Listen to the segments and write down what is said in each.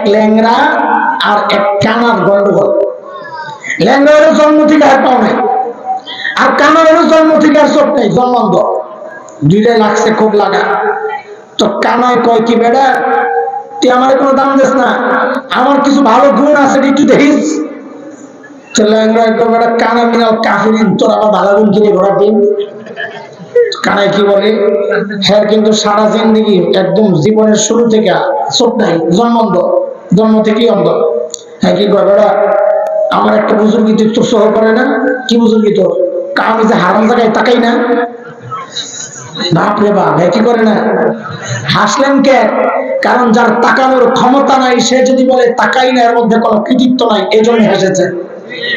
এক ল্যাংরা আর এক কানার গন্ডগোল। ল্যাংরা হলো জন্ম থেকে আর পাও নাই, আর কানার হলো জন্ম থেকে আর চোখ নেই, জন্মান্ধ। দুইটাই লাগছে খুব লাগা। তো কানায় কয় কি বেড়া তুই আমার কোনো দাম দিস না? আমার কিছু ভালো গুণ আছে একটু দেখিস। ল্যাংরা একদম বেড়া কানা মিনাল কাফিরিন, তোর আমার ভালো গুণ কিনে ঘোরা দিন কানায় কি বলে? হ্যাঁ কিন্তু সারা জিন্দগি একদম জীবনের শুরু থেকে চোখ নাই জন্মন্ধ জন্ম থেকেই অন্ধ। হ্যাঁ কি বেড়া? আমার একটা বুজুর্গি তুই সহ করে না? কি বুজুর্গি তোর? আমি যে হারাম জায়গায় তাকাই না? বাপরে বাপ হ্যাঁ কি করে না? হাসলেন কে? কারণ যার তাকানোর ক্ষমতা নাই, সে যদি বলে তাকাই না, এর মধ্যে কোনো কৃতিত্ব নাই এই জন্য হেসেছে।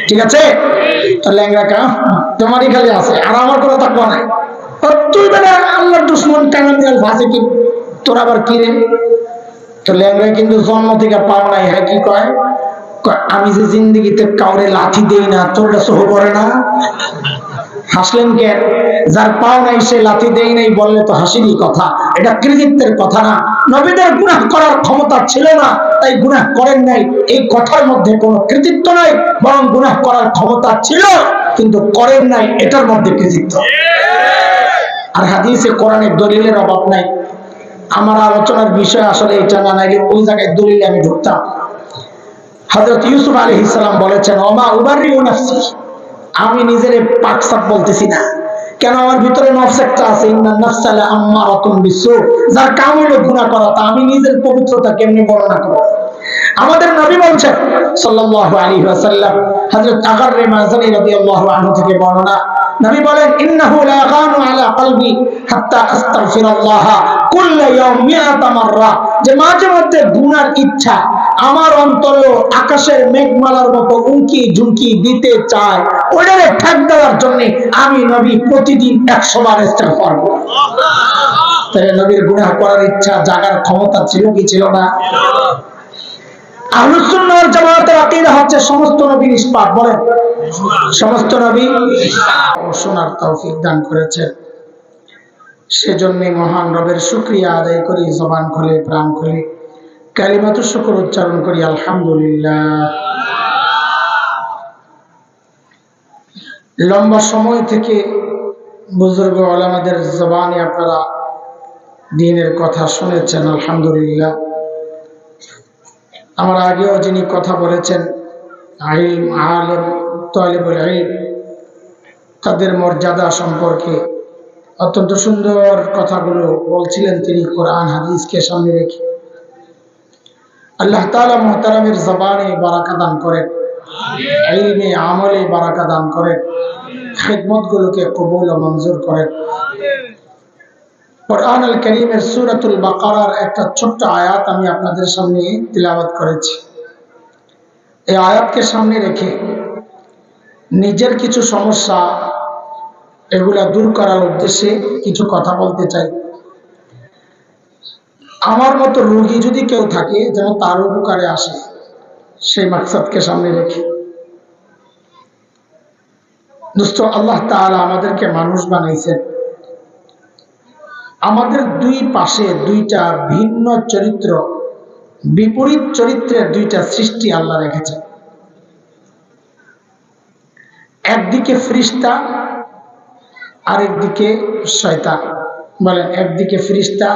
ঠিক আছে? ল্যাংরা কা, তোমারই খালি আছে, আর আমার কোনো তাকওয়া নাই। হ্যাঁ আমি যে কাউরে দেই না সহ করে না? হাসলেন কে? যার পাও নাই, সে লাথি দেই নাই, বললে তো হাসিরই কথা। এটা কৃতিত্বের কথা না। নবীদের গুনাহ করার ক্ষমতা ছিল না, তাই গুনাহ করেন নাই। এই কথার মধ্যে কোনো কৃতিত্ব নাই, বরং গুনাহ করার ক্ষমতা ছিল, কিন্তু করেন নাই, এটার মধ্যে কৃতিত্ব। আর হাদিসে কোরআনের দলিলের অভাব নাই। আমার আলোচনার বিষয় আসলে এটা না, নাইলে ওই জায়গায় দলিলে আমি ঢুকতাম। হযরত ইউসুফ আলাইহিস সালাম বলেছেন, ওমা উবারিউ নাফসি। আমি নিজের পাকসাপ বলতেছি না। কেন আমার ভিতরে নফস একটা আছে? যার করা। তা আমি নিজের পবিত্রতা কেমনে বর্ণনা করব? আমাদের নবী বলছেন, সাল্লাল্লাহু আলাইহি ওয়াসাল্লাম, হযরত রাদিয়াল্লাহু আনহু থেকে বর্ণনা নবী বলেন, ইন্নাহু লা গানু আলা কলবি হাত্তা আস্তাগফিরাল্লাহ কুল্লা ইয়াউম মিআতা মাররা যে মাঝে মধ্যে গুনার ইচ্ছা আমার অন্তরে আকাশের মেঘমালার মতো উঁকি ঝুঁকি দিতে চায় ওটারে ঠাক দেওয়ার জন্য আমি নবী প্রতিদিন একশো বার ইস্তেগফার করি। তাহলে নবীর গুনাহ করার ইচ্ছা, জাগার ক্ষমতা ছিল কি ছিল না? আহলুস সুন্নাহ ওয়াল জামাতের আকীদা হচ্ছে, সমস্ত নবী নিষ্পাপ। বলেন সমস্ত নবী শোনার তৌফিক দান করেছেন। সেজন্যই মহান রবের শুক্রিয়া আদায় করি, জবান খুলে প্রাণ খুলে কালিমাতু শুকর উচ্চারণ করি, আলহামদুলিল্লাহ। লম্বা সময় থেকে বুজুর্গ আলামাদের জবানে আপনারা দিনের কথা শুনেছেন, আলহামদুলিল্লাহ। আমার আগেও যিনি কথা বলেছেন আইম আলেম তাদের মর্যাদা সম্পর্কে অত্যন্ত সুন্দর কথাগুলো বলছিলেন তিনি কোরআন হাদিসকে সামনে রেখে। আল্লাহ তালা মোহতারামের জবানে বারাকা দান করেন ইলমে আমলে বারাকা দান করেন খেদমত গুলোকে কবুল ও মঞ্জুর করেন। কোরআন আল করিমের সুরাতুল বাকারার একটা ছোট্ট আয়াত আমি আপনাদের সামনে তিলাবাত করেছি। এই আয়াতকে সামনে রেখে নিজের কিছু সমস্যা এগুলা দূর করার উদ্দেশ্যে কিছু কথা বলতে চাই। আমার মতো রোগী যদি কেউ থাকে, যেন তার উপকারে আসে, সেই মাকসাদকে সামনে রেখে। দোস্ত, আল্লাহ তাআলা আমাদেরকে মানুষ বানাইছেন আমাদের দুই পাশে দুইটা ভিন্ন চরিত্র, বিপরীত চরিত্রের দুইটা সৃষ্টি আল্লাহ রেখেছেন। একদিকে ফ্রিস্তা, আরেকদিকে শয়তান। বলেন, একদিকে ফ্রিস্তা।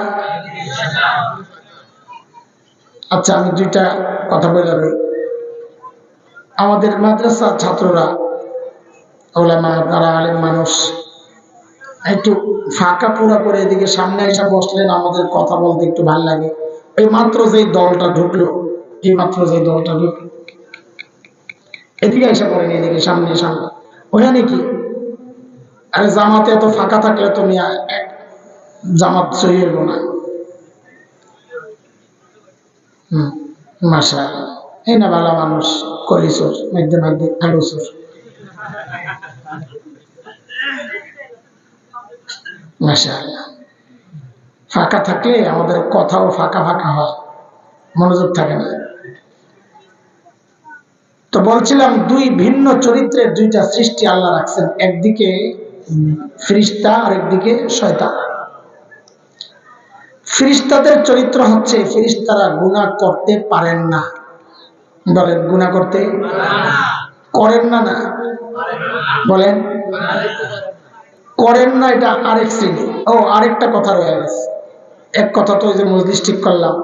আচ্ছা আমি দুইটা কথা বলে যাবে আমাদের মাদ্রাসার ছাত্ররা একটু ফাঁকা পুরা করে এদিকে সামনে বসলেন, আমাদের কথা বলতে একটু ভালো লাগে। মাত্র যে দলটা ঢুকলো, এই মাত্র যে দলটা এদিকে এসে পড়েন, এদিকে সামনে সামনে। ওখানে কি? আরে জামাতে এত ফাঁকা থাকলে তুমি জামাত হইব না। এই না ভালো মানুষ করিসোর মধ্যে আলুসোর মাশাআল্লাহ। ফাঁকা থাকলে আমাদের কথাও ফাঁকা ফাঁকা হয়, মনোযোগ থাকে না। তো বলছিলাম দুই ভিন্ন চরিত্রের দুইটা সৃষ্টি আল্লাহ রাখছেন, একদিকে ফ্রিস্তা আর একদিকে শয়তান। ফিরিস্তাদের চরিত্র হচ্ছে, ফিরিস্তারা গুণা করতে পারেন না। বলেন গুণা করতে করেন না না? বলেন, করেন না, এটা আরেক শ্রেণি। ও, আরেকটা কথা রয়ে গেছে। এক কথা তো ওই যে মজলিস ঠিক করলাম।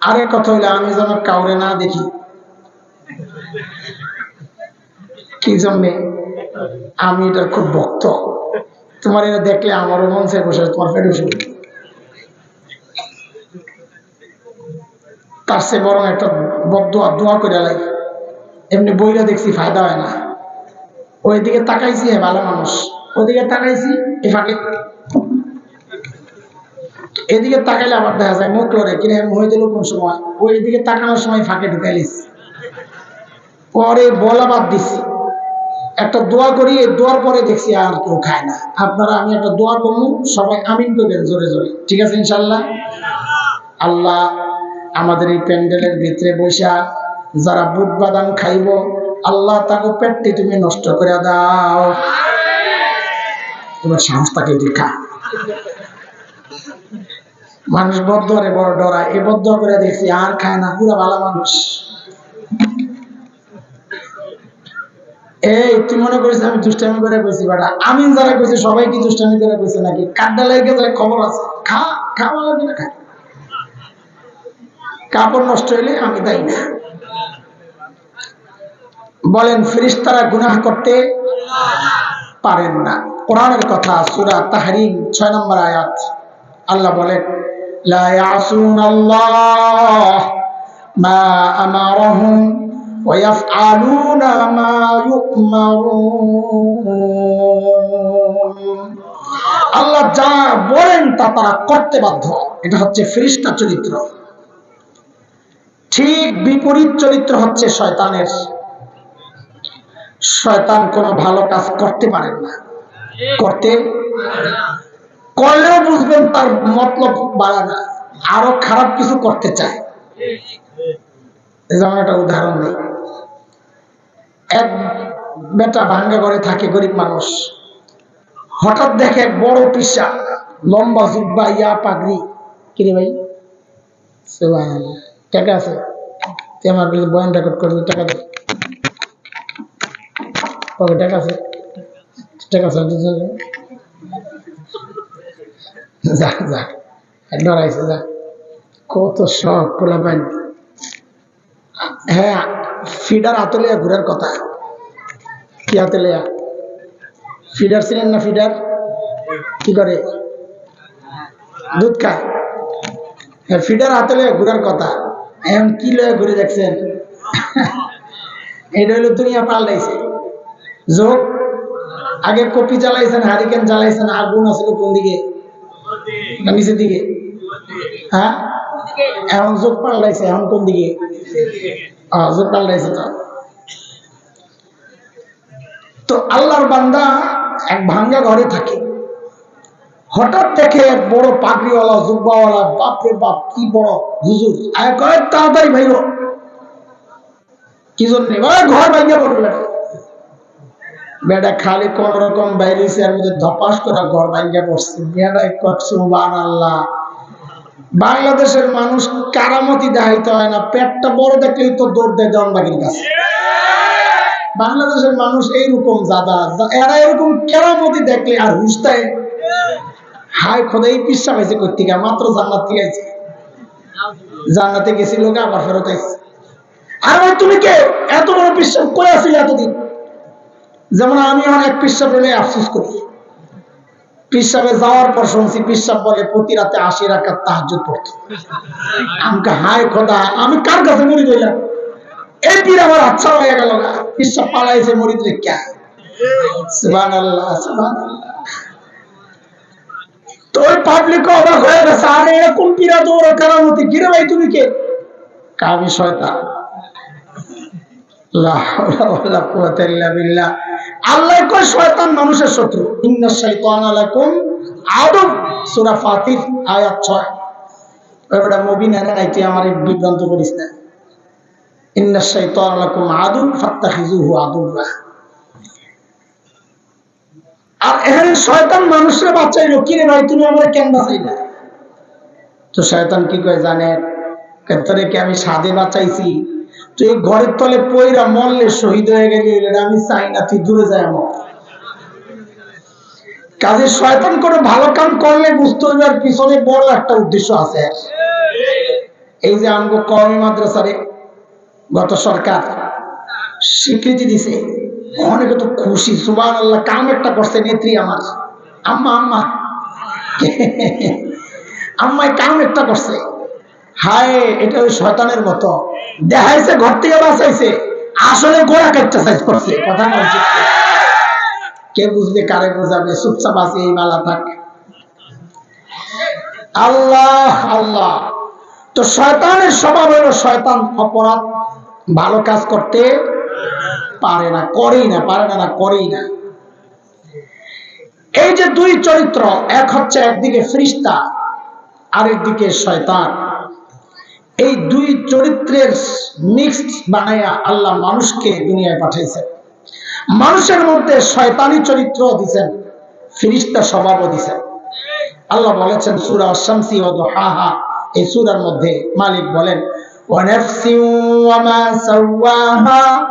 আরেক কথা হইলে, আমি যেন কাউরে না দেখি। কি জন্যে? আমি এটার খুব ভক্ত। তোমার এটা দেখলে আমারও মন চাই বসে তোমার পেটে বসে তার সে বরং একটা বদুয়া দোয়া করে লাই। এমনি বইটা দেখছি ফায়দা হয় না। ওইদিকে তাকাইছি হ্যাঁ ভালো মানুষ। ওইদিকে তাকাইছি, এ ফাঁকে। এদিকে তাকাইলে আবার দেখা যায়, মুখ লড়ে কিনে হয়ে দিল কোন সময়? ওই দিকে তাকানোর সময় ফাঁকে ঢুকাইলিস। পরে বলা বাদ দিছি। একটা দোয়া করি, এই দোয়ার পরে দেখছি আর কেউ খায় না। আপনারা, আমি একটা দোয়া করব, সবাই আমিন করবেন জোরে জোরে। ঠিক আছে ইনশাল্লাহ আল্লাহ আমাদের এই প্যান্ডেলের ভিতরে বৈশা যারা বুট বাদাম খাইব, আল্লাহ তাকে পেটটি তুমি নষ্ট করে দাও। তোমার সাহস তাকে দেখা মানুষ বদ্ধরে বড় ডরায়, এ বদ্ধ করে দেখছি আর খায় না, পুরা ভালো মানুষ। এই, তুই মনে করিস আমি দুষ্টামি করে কইছি বাটা আমিন যারা কইছে সবাই কি দুষ্টামি করে কইছে নাকি? কাড্ডা লাগে যায় খবর আছে। খা খা লাগবে না, খা। কাপড় নষ্ট হইলে আমি দাই না। বলেন ফেরিস্তারা গুনাহ করতে পারেন না। কোরআনের কথা, সুরা তাহরিম, ছয় নম্বর আয়াত। আল্লাহ বলেন, লা ইয়াসুন আল্লাহ মা আমারহুম ويفعلون ما يؤمرون আল্লাহ যা বলেন তা তারা করতে বাধ্য এটা হচ্ছে ফিরিস্তা চরিত্র ঠিক বিপরীত চরিত্র হচ্ছে শয়তানের শয়তান কোনো ভালো কাজ করতে পারেন না করতে করলেও বুঝবেন তার মতলব বাড়া না আরো খারাপ কিছু করতে চায় যেমন একটা উদাহরণ নেই এক বেটা ভাঙ্গা করে থাকে গরিব মানুষ। হঠাৎ দেখে এক বড় পিসা, লম্বা জুব্বা, ইয়া পাগড়ি। কিরে ভাই। টাকা আছে? তুই আমার বয়ান রেকর্ড করবি টাকা দে। ওকে টাকা আছে? টাকা কত শখ পোলা হ্যাঁ ফিডার আতলিয়া ঘুরার কথা। কি আতলিয়া? ফিডার ছিলেন না ফিডার? কি করে? দুধ খায়। ফিডার আতলিয়া ঘুরার কথা। এখন কি লয়ে ঘুরে দেখছেন? এটা হলো দুনিয়া পাল্টাইছে। যোগ আগে কপি জ্বালাইছেন, হারিকেন জ্বালাইছেন, আগুন আসলে কোন দিকে? নিচের দিকে? হ্যাঁ? এখন যোগ পাল্টাইছে, এখন কোন দিকে? তো আল্লাহর বান্দা এক ভাঙ্গা ঘরে থাকে। হঠাৎ দেখে এক বড় পাগড়িওয়ালা, জুব্বাওয়ালা, বাপরে বাপ, কি বড় হুজুর। তাড়াতাড়ি ভাইরো কি জন্য? ঘর ভাঙ্গা পড়বে বেটা খালি কোন রকম মধ্যে ধপাস করে ঘর ভাঙ্গা পড়ছে। বেটা সুবান আল্লাহ বাংলাদেশের মানুষ কারামতি দেখাইতে হয় না। পেটটা বড় দেখলেই তো দৌড় দেয় জনবাগির কাছে। বাংলাদেশের মানুষ এইরকম জাদা এরা এরকম কেরামতি দেখলে আর হুশ দেয়। হাই খোদাই পিসা পাইছে কর্তিকা মাত্র জান্নাত থেকে আছে জান্নাতে লোকে, আবার ফেরত আইছে। আর ভাই, তুমি কে? এত বড় পিসাব করে আসিল এতদিন? যেমন আমি অনেক পিসাব নিয়ে আফসোস করি। পিসাবে যাওয়ার পর শুনছি পিসাব বলে, প্রতি রাতে আশি রাখার আমাকে, হায় খোদা, আমি কার কাছে মরি আমার আচ্ছা হয়ে গেল না। পিসাব পালাইছে, মরি সুবহানাল্লাহ সুবহানাল্লাহ। তো তুমি কে? কামি শয়তান। আল্লাহ কয়, শয়তান মানুষের শত্রু। ইন্না আদু সূরা আয়াত 6 ওটা মুবিন এনে নাই তুই আমার বিভ্রান্ত করিস না। ইন্না আদুওয়া আর এখানে শয়তান মানুষের বাঁচাইলো কিরে ভাই, তুমি আমার কেন বাঁচাইলা? তো শয়তান কি কয় জানেন তোরে কি আমি সাদে বাঁচাইছি। তুই ঘরের তলে পইরা মরলে শহীদ হয়ে গেলি আমি চাই না, তুই দূরে যায় আমার কাজে শয়তান করে ভালো কাম করলে বুঝতে হবে আর পিছনে বড় একটা উদ্দেশ্য আছে। এই যে আমগো কওমি মাদ্রাসারে গত সরকার স্বীকৃতি দিছে, অনেকে তো খুশি সুবান আল্লাহ কাম একটা করছে, নেত্রী আমার। আম্মা আম্মা। আম্মায় কাম একটা করছে। হায়, এটা ওই শয়তানের মতো। দেখাইছে, ঘর থেকে বাঁচাইছে। আসলে গোড়া সাইজ করছে। কথা বলছে কে বুঝবে কারে বোঝাবে? এই থাক। আল্লাহ আল্লাহ। তো শয়তানের স্বভাব হলো শয়তান অপরাধ, ভালো কাজ করতে পারে না, করেই না, পারে না না করেই না। এই যে দুই চরিত্র, এক হচ্ছে একদিকে ফ্রিস্তা, আরেকদিকে শয়তান। এই দুই চরিত্রের মিক্সড বানাইয়া আল্লাহ মানুষকে দুনিয়ায় পাঠাইছেন মানুষের মধ্যে শয়তানি চরিত্র দিছেন ফিরিস্তা স্বভাবও দিছেন আল্লাহ বলেছেন সুরা শামসি ও দোহাহা এই সুরার মধ্যে মালিক বলেন ونفس وما سواها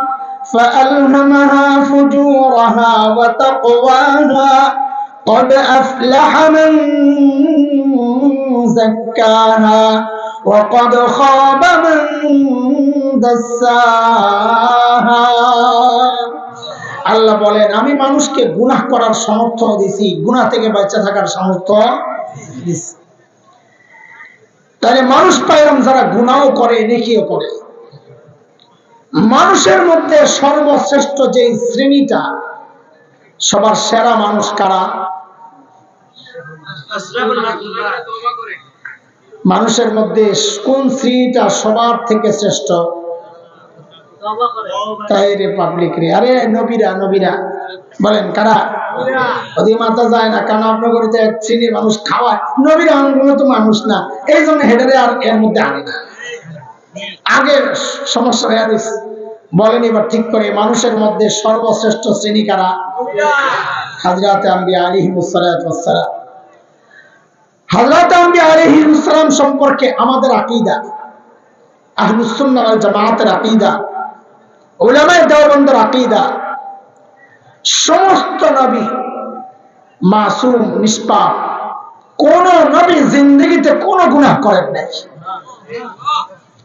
فألهمها فجورها وتقواها قد أفلح من زكاها وقد خاب من دساها আল্লাহ বলেন আমি মানুষকে গুনাহ করার সামর্থ্য দিছি গুনাহ থেকে বাঁচা থাকার সামর্থ্য দিছি তাহলে মানুষ পাইলাম যারা গুনাও করে নেকিও করে মানুষের মধ্যে সর্বশ্রেষ্ঠ যে শ্রেণীটা সবার সেরা মানুষ কারা মানুষের মধ্যে কোন শ্রেণীটা সবার থেকে শ্রেষ্ঠ? তাই রে পাবলিক রে। আরে নবীরা নবীরা। বলেন কারা? ওদের মাথা যায় না কারণ আপনার তো এক শ্রেণির মানুষ খাওয়ায়। নবীরা তো মানুষ না। এই জন্য হেডারে আর এর মধ্যে আনে না। সমস্যা হয়ে বলেন এবার ঠিক করে মানুষের মধ্যে সর্বশ্রেষ্ঠ শ্রেণি কারা? হাজরাতে আম্বি আলিহিমুসালাম সম্পর্কে আমাদের আকিদা জামাতের আকিদা, উলামায়ে দেওবন্দের আকিদা, সমস্ত নবী মাসুম, নিষ্পাপ, কোন নবী জিন্দগিতে কোন গুণা করেন নাই।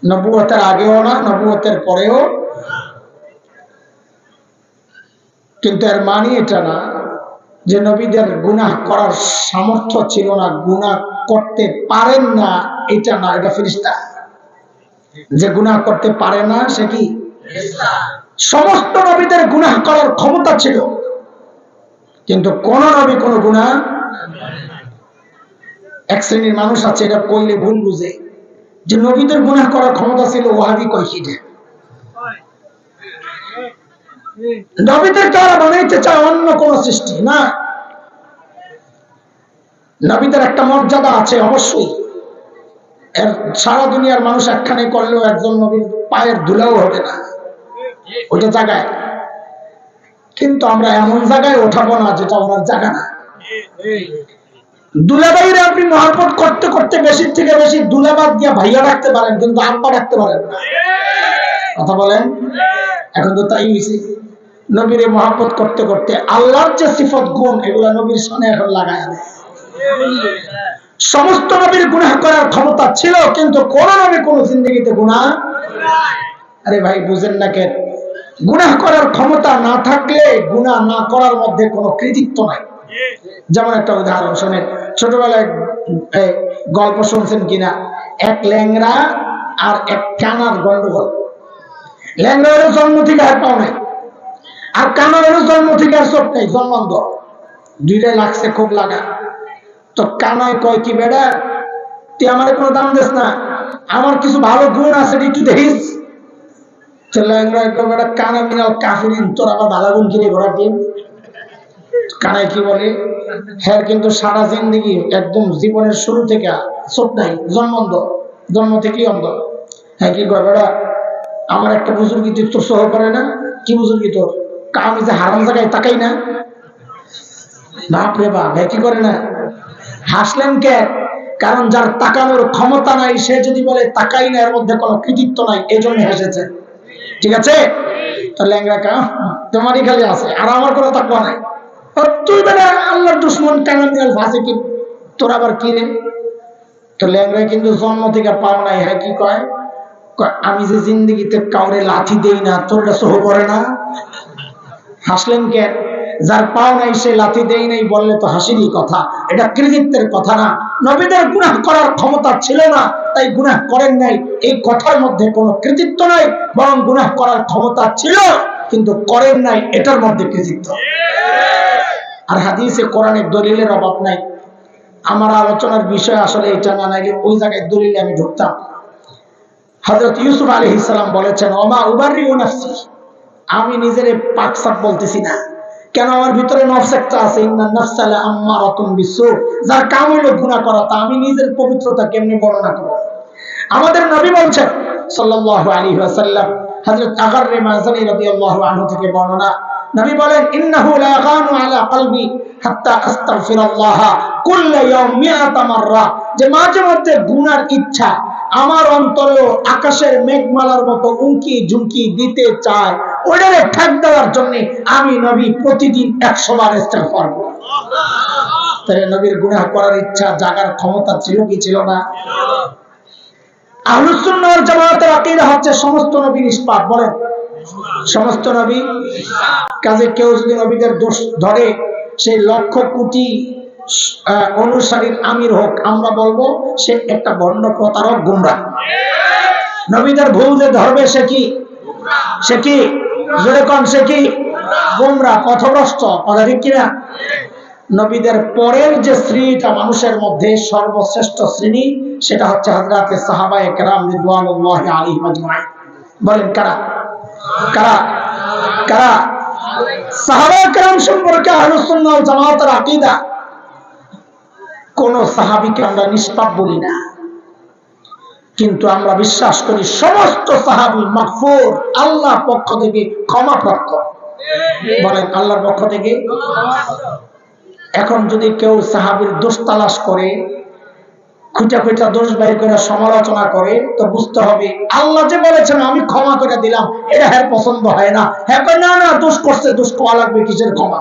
নবুয়তের আগেও না, নবুয়তের পরেও। কিন্তু এর মানে এটা না যে নবীদের গুনাহ করার সামর্থ্য ছিল না গুনাহ করতে পারেন না এটা না এটা ফিরিস্তা যে গুনাহ করতে পারে না সে কি? সমস্ত নবীদের গুনাহ করার ক্ষমতা ছিল। কিন্তু কোন নবী কোন গুনাহ এক শ্রেণির মানুষ আছে এটা কইলে ভুল বুঝে। যে নবীদের গুনাহ করার ক্ষমতা ছিল ওহাবি কইহিদে নবীদের তারা বানাইতে চায় অন্য কোন সৃষ্টি, না? নবীদের একটা মর্যাদা আছে অবশ্যই। এর সারা দুনিয়ার মানুষ একখানে করলেও একজন নবীর পায়ের ধুলাও হবে না। ওইটা জায়গায়। কিন্তু আমরা এমন জায়গায় ওঠাবো না যেটা ওনার জায়গা না। দুলাবাইরে আপনি মহাপত করতে করতে বেশি থেকে বেশি দুলাবাদ দিয়ে ভাইয়া রাখতে পারেন, কিন্তু আব্বা রাখতে পারেন না। কথা বলেন? এখন তো তাই হয়েছে নবীরে মহাপত করতে করতে আল্লাহর যে সিফত গুণ, এগুলা নবীর সনে এখন লাগায় দেয়। সমস্ত নবীর গুনাহ করার ক্ষমতা ছিল, কিন্তু কোন নবী কোন জিন্দগিতে গুনাহ আরে ভাই, বুঝেন না কেন? গুনাহ করার ক্ষমতা না থাকলে, গুনাহ না করার মধ্যে কোনো কৃতিত্ব নাই। যেমন একটা উদাহরণ শোনেন, ছোটবেলায় গল্প শুনছেন কিনা? এক ল্যাংরা আর এক কানার গন্ডগোল। ল্যাংরা জন্ম থেকে হাত পাও নাই। আর কানার জন্ম থেকে আর চোখ নেই জন্মান্ত দুইটাই লাগছে খুব লাগা। তো কানায় কয় কি বেড়া তুই আমার কোনো দাম দিস না? আমার কিছু ভালো গুণ আছে একটু দেখিস। তোর ভালো গুণ কানায় কি বলে কিন্তু সারা একদম জীবনের শুরু থেকে জন্মন্ধ, জন্ম থেকেই অন্ধ। হ্যাঁ কি কয় আমার একটা বুজুর্গি তোর সহ করে না? কি বুজুর্গি তোর? আমি যে হারাম জায়গায় তাকাই না? বাপ রে বাপ কি করে না? হাসলেন কে? কারণ যার তাকানোর ক্ষমতা নাই, সে যদি বলে তাকাই না, এর মধ্যে কোনো কৃতিত্ব নাই এই জন্য হেসেছে। ঠিক আছে? তোমারই খালি আছে, আর আমার কোনো তাকওয়া নাই। তুই বেটা আল্লাহর দুশ্মন দিয়াল ফাঁসে কি? তোর আবার কি রে? তো ল্যাংরা কিন্তু জন্ম থেকে পাও নাই হ্যাঁ কি কয়? আমি যে জিন্দগিতে কাউরে লাঠি দেই না, তোর সহ করে না? হাসলেন কেন যার পাও নাই, সে লাথি দেই নাই, বললে তো হাসিরই কথা। এটা কৃতিত্বের কথা না। নবীদের গুনাহ করার ক্ষমতা ছিল না, তাই গুনাহ করেন নাই। এই কথার মধ্যে কোনো কৃতিত্ব নাই, বরং গুনাহ করার ক্ষমতা ছিল, কিন্তু করেন নাই, এটার মধ্যে কৃতিত্ব। আর হাদিসে কোরআনের দলিলের অভাব নাই। আমার আলোচনার বিষয় আসলে এটা না, নাইলে ওই জায়গায় দলিলে আমি ঢুকতাম। হজরত ইউসুফ আলী ইসলাম বলেছেন অমা উবারি নাফসি। আমি নিজের বলতেছি না। কেন আমার ভিতরে নফস একটা আছে? যার কাম হলো গুণা করা, তা আমি নিজের পবিত্রতা কেমনি বর্ণনা করব? আমাদের নবী বলছেন যে মাঝে মধ্যে গুনার ইচ্ছা আমার অন্তরে আকাশের মেঘমালার মতো উঙ্কি ঝুঁকি দিতে চায় ওটারে ঠেক দেওয়ার জন্য আমি নবী প্রতিদিন একশো বার ইস্তেগফার করি তাহলে নবীর গুনাহ করার ইচ্ছা, জাগার ক্ষমতা ছিল কি ছিল না? আহলুস সুন্নাহ ওয়াল জামাতের আকীদা হচ্ছে সমস্ত নবী নিষ্পাপ, বলেন। সমস্ত নবী? কাজে কেউ যদি নবীদের দোষ ধরে, সেই লক্ষ কোটি অনুসারীর আমির হোক, আমরা বলব সে একটা গণ্ড প্রতারক গুমরা। নবীদের ভুল যে ধরবে সে কি? সে কি? জোরে কন, সে কি? গুমরা, পথভ্রষ্ট ঠিক কিনা? নবীদের পরের যে শ্রেণীটা মানুষের মধ্যে সর্বশ্রেষ্ঠ শ্রেণি, সেটা হচ্ছে হযরতে সাহাবা একরাম রিদওয়ানুল্লাহি আলাইহিম আজমাইন বলেন, কারা? কারা? কারা? সাহাবা একরাম সম্পর্কে ওয়াল জামাতের আকীদা। কোন সাহাবীকে আমরা নিষ্পাপ বলি না। কিন্তু আমরা বিশ্বাস করি সমস্ত সাহাবী মাগফুর আল্লাহর পক্ষ থেকে ক্ষমাপ্রাপ্ত বলেন, আল্লাহর পক্ষ থেকে? এখন যদি কেউ সাহাবীর দোষ তালাশ করে খুঁটা খুঁটা দোষ বের করে, সমালোচনা করে, তো বুঝতে হবে, আল্লাহ যে বলেছেন, আমি ক্ষমা করে দিলাম, এটা হ্যাঁ পছন্দ হয় না। হ্যাঁ না না, দোষ করছে, দোষ করা লাগবে, কিসের ক্ষমা?